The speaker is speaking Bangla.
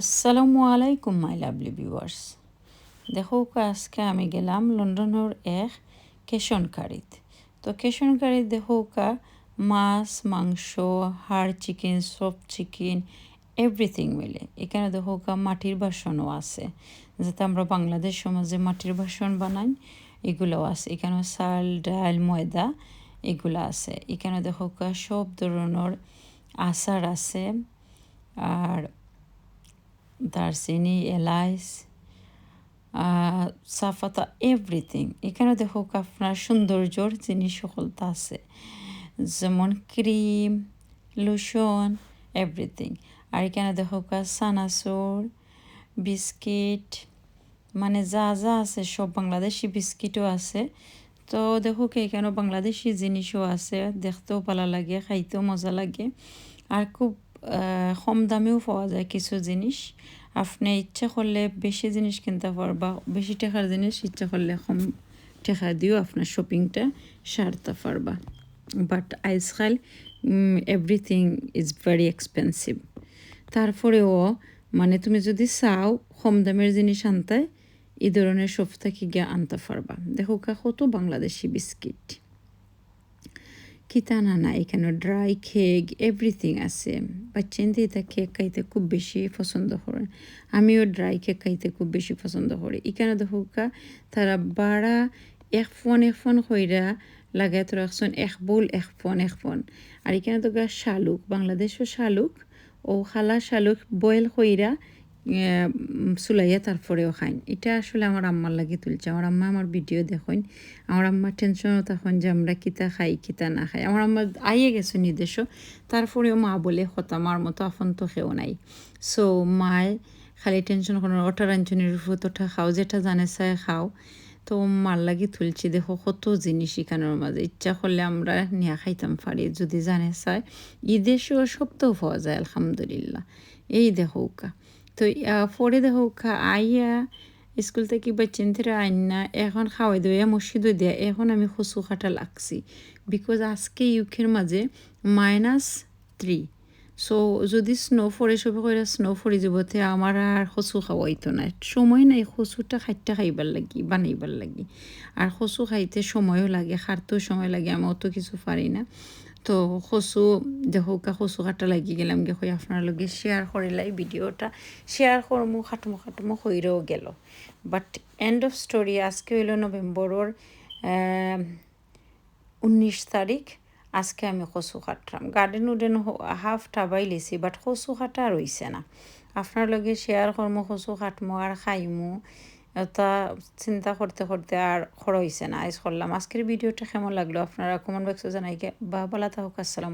আসসালামু আলাইকুম মাই লাভলি ভিউয়ার্স দেখো, আজকে আমি গেলাম লন্ডনের এক কেশনকারিত। তো কেশনকারিত দেখো মাছ, মাংস, হাড় চিকেন সফট চিকেন এভরিথিং মিলে। এখানে দেখো মাটির বাসনও আছে। যাতে আমরা বাংলাদেশ সমাজে মাটির বাসন বানাই, এগুলোও আছে। এখানে চাল, ডাল, ময়দা, এগুলো আছে। এখানে দেখো সব ধরনের আচার আছে। আর দারচিনি এলাইচ চাহপাতা এভরিথিং এখানে দেখো আপনার সৌন্দর্যর জিনিস সকলটা আছে, যেমন ক্রিম, লোশন এভরিথিং আর এখানে দেখো সানাসুর, বিস্কিট মানে যা যা আছে, সব বাংলাদেশি বিস্কিটও আছে। তো দেখো এখানে বাংলাদেশি জিনিসও আছে, দেখতেও ভালো লাগে, খাইতেও মজা লাগে। আর খুব কম দামেও পাওয়া যায় কিছু জিনিস। আপনি ইচ্ছা করলে বেশি জিনিস কিনতে পারবা বেশি টাকার জিনিস ইচ্ছা করলে কম টাকা দিয়েও আপনার শপিংটা সারতে পারবা। বাট আজকাল এভরিথিং ইজ ভেরি এক্সপেন্সিভ তারপরেও মানে তুমি যদি চাও কম দামের জিনিস আনতে, এই ধরনের সব থেকে গিয়ে আনতে পারবা। দেখো কত বাংলাদেশি বিস্কিট। কিতানা না এখানে ড্রাই কেক এভরিথিং আছে বাচ্চাদের এটা কেক খাইতে খুব বেশি পছন্দ করে আমিও ড্রাই কেক খাইতে খুব বেশি পছন্দ করি এখানে দেখা তারা বাড়া এক ফোন এক ফোন কইরা লাগাই তো রাখছেন এক বোল এক ফোন এক ফোন আর এখানে তো শালুক বাংলাদেশও শালুক ও খালা শালুক বয়েল কইরা সুলাইয়া তারপরেও খাইন। এটা আসলে আমার আম্মার লাগে তুলছে। আমার আম্মা আমার ভিডিও দেখুন আমার আম্মার টেনশনও তখন যে আমরা কিতা খাই, কিতা না খাই। আমার আম্মা আইয়ে গেছে নির্দেশও। তারপরেও মা বলে, হতা, মার মতো আফন তো খেও নাই। সো মায় খালি টেনশন কোনো ওটা রাঞ্চনির উপর তোটা খাও, যেটা জানে চায় খাও। তো মার লাগি তুলছি, দেখো কত জিনিস এখানের মাঝে। ইচ্ছা করলে আমরা নিয়ে খাইতাম পারি, যদি জানে চায়। ঈদেশেও সব তো পাওয়া যায়, আলহামদুলিল্লাহ। এই দেখো কা তো পরে দেখো আইয়া স্কুল থেকে বাচ্চেন থেকে না এখন খাওয়াই দেওয়া মসজিদও দেয়া, এখন আমি খসু খাটা লাগছি। বিকজ আজকে ইউকের মাঝে মাইনাস থ্রি সো যদি স্নো ফরে সবে করে স্নো ফরি যাব, তে আমার আর খসু খাওয়াইতো না। সময় নাই খসুটা খাইতে খাইবার লাগি, বানাইবার লাগি। আর খসু খাইতে সময়ও লাগে, খারতেও সময় লাগে, আমি অত কিছু পারি না। তো খসু দেখোকা খসু কাটা লাগি গেলাম গে হয়ে আপনার লগে শেয়ার করিলাই ভিডিওটা। শেয়ার করমু, খাটমো খাটমো হইরেও গেল। বাট এন্ড অফ স্টোরি আজকে হইল নভেম্বরের উনিশ তারিখ। আজকে আমি কচু কাটলাম গার্ডেন উডেন হাফ টাবাই লিছি বাট কচু কাটা রইছে না আপনার লগে শেয়ার কর্ম কচু কাটমো আর খাইমো এটা চিন্তা করতে করতে আর খড় হয়েছে না আজ করলাম আজকের ভিডিওটা কেমন লাগল আপনারা কমেন্ট বক্সে জানাইকে বা বলা থাকুক আসসালাম